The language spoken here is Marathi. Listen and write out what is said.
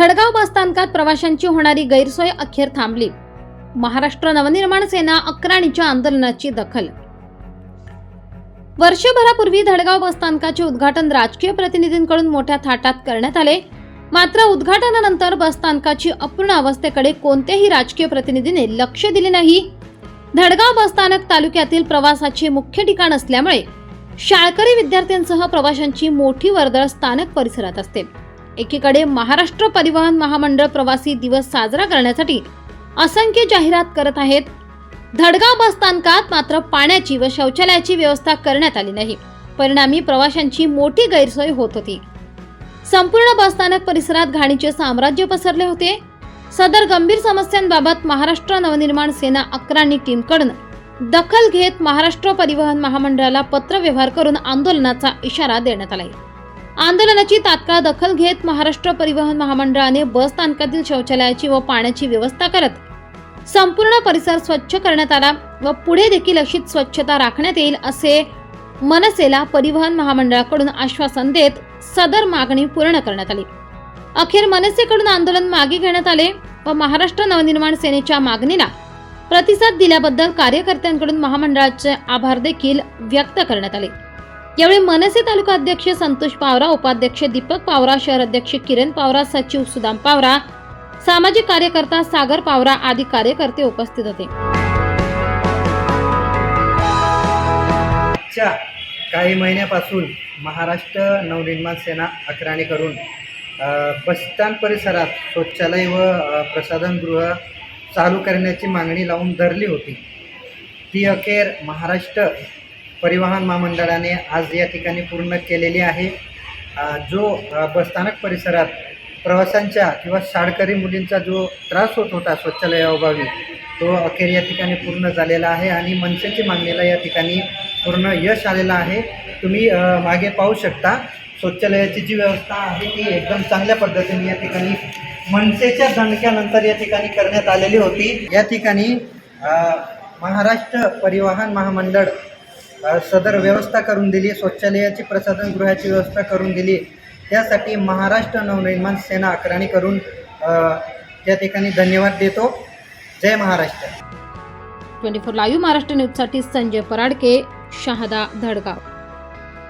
धडगाव बसस्थानकात प्रवाशांची होणारी गैरसोय अखेर थांबली. महाराष्ट्र नवनिर्माण सेना अक्राणीच्या आंदोलनाची दखल. वर्षभरापूर्वी धडगाव बसस्थानकाचे उद्घाटन राजकीय प्रतिनिधींकडून मोठ्या थाटात करण्यात आले. मात्र उद्घाटनानंतर बसस्थानकाची अपूर्ण अवस्थेकडे कोणत्याही राजकीय प्रतिनिधीने लक्ष दिले नाही. धडगाव बसस्थानक तालुक्यातील प्रवासाचे मुख्य ठिकाण असल्यामुळे शाळकरी विद्यार्थ्यांसह प्रवाशांची मोठी वर्दळ स्थानक परिसरात असते. एकीकडे महाराष्ट्र परिवहन महामंडळ प्रवासी दिवस साजरा करण्यासाठी असंख्य जाहिरात करत आहेत. धडगाव बसस्थानकात मात्र पाण्याची व शौचालयाची व्यवस्था करण्यात आली नाही. परिणामी प्रवाशांची मोठी गैरसोय होत होती. संपूर्ण बसस्थानक परिसरात घाणीचे साम्राज्य पसरले होते. सदर गंभीर समस्यांबाबत महाराष्ट्र नवनिर्माण सेना अकरांनी टीमकडून दखल घेत महाराष्ट्र परिवहन महामंडळाला पत्रव्यवहार करून आंदोलनाचा इशारा देण्यात आला आहे आंदोलनाची तात्काळ दखल घेत महाराष्ट्र परिवहन महामंडळाने बस स्थानकातील शौचालयाची व पाण्याची व्यवस्था करत संपूर्ण परिसर स्वच्छ करण्यात आला व पुढे देखील अशीच स्वच्छता राखण्यात येईल असे मनसेला परिवहन महामंडळाकडून आश्वासन देत सदर मागणी पूर्ण करण्यात आली. अखेर मनसेकडून आंदोलन मागे घेण्यात आले व महाराष्ट्र नवनिर्माण सेनेच्या मागणीला प्रतिसाद दिल्याबद्दल कार्यकर्त्यांकडून महामंडळाचे आभार देखील व्यक्त करण्यात आले. यावेळी मनसे तालुका अध्यक्ष संतोष पावरा उपाध्यक्ष दीपक पावरा शहर अध्यक्ष किरण पावरा सचिव सुदाम पावरा सामाजिक कार्यकर्ता सागर पावरा आदी कार्यकर्ते उपस्थित होते. मागच्या काही महिन्यापासून महाराष्ट्र नवनिर्माण सेना अकराणीकडून करून बसस्थान परिसरात शौचालय व प्रसाधनगृह चालू करण्याची मागणी लावून धरली होती. ती अखेर महाराष्ट्र परिवहन महामंडळाने आज या ठिकाणी पूर्ण केलेली आहे. जो बसस्थानक परिसरात प्रवाशांच्या किंवा शाळकरी मुलींचा जो त्रास होत होता शौचालयाअभावी तो अखेर या ठिकाणी पूर्ण झालेला आहे आणि मनसेची मागणीला या ठिकाणी पूर्ण यश आलेलं आहे. तुम्ही मागे पाहू शकता शौचालयाची जी व्यवस्था आहे ती एकदम चांगल्या पद्धतीने या ठिकाणी मनसेच्या दणक्यानंतर या ठिकाणी करण्यात आलेली होती. या ठिकाणी महाराष्ट्र परिवहन महामंडळ सदर व्यवस्था करून दिली शौचालयाची प्रसाधनगृहाची व्यवस्था करून दिली. त्यासाठी महाराष्ट्र नवनिर्माण सेना अकराणी करून त्या ठिकाणी धन्यवाद देतो. जय Maharashtra. Twenty four live Maharashtra न्यूजसाठी संजय पराडके शहादा धडगाव.